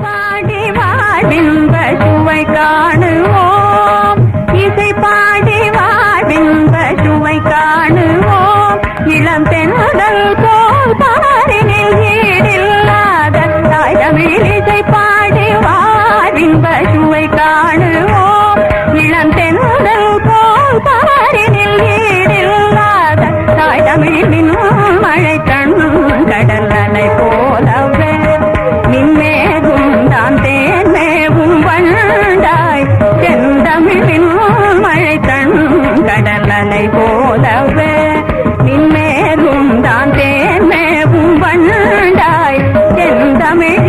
பாடி வாழ்வின்ப சுவை காணுவோம். இசை பாடி வாழ்வின்ப சுவை காணுவோம். இளம் தென்னதல் போல் பாரினில் ஈடில்லாத தாய் தமிழ் இசை பாடி வாழ்வின்ப சுவை காணுவோம். இளம் தென்னதல் போல் பாரினில் ஈடில்லாத தாய் போலவே நின்மேலும் தான் தேன்மேவும் வண்டாய். என்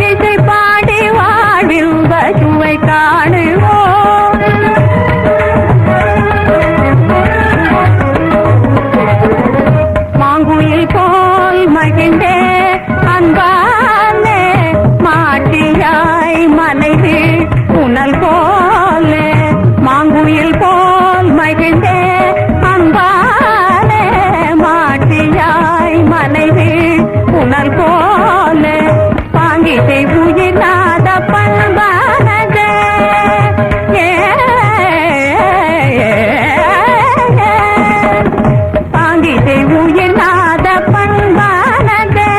இசை பாடி வாழ்வில் பசுவை காணுவோம் புனல் போல பாங்கிசை உயிராத பண்பானதே. ஏ பாங்கிசை உயிர்நாத பண்பானதே.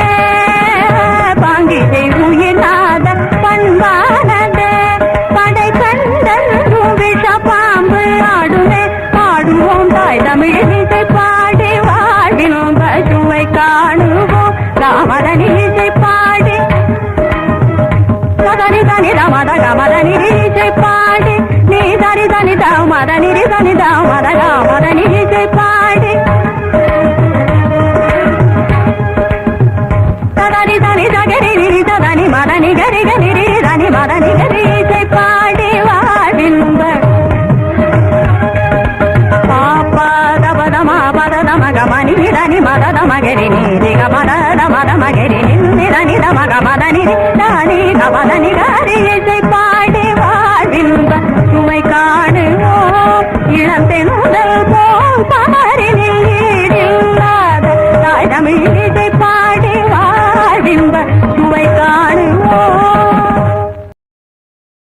பாங்கிசை உயிராத பண்பானதே. படை கண்டன் விஷ பாம்பு ஆடுமே ஆடுவோம் தாய் தமிழ் பாடி வாழ்வில் பசுவை காணுவோம். ராமரன் இசை பாடி. மதனி தனி மத கமதனி இசை பாடி. நீ தனி தனி தாவ மதனி தனி தாவ மத காமதனி இசை பாடி ததனி தனி మగ మని నిదని మదద మగరి నిదిగ మదద మద మగరి నిద నిద మగ మదని దాని నవదని గారి இசை பாடி வாழ்வின்ப சுவை காணுவோம் இளம்பெணுதல் போல் பமரினில்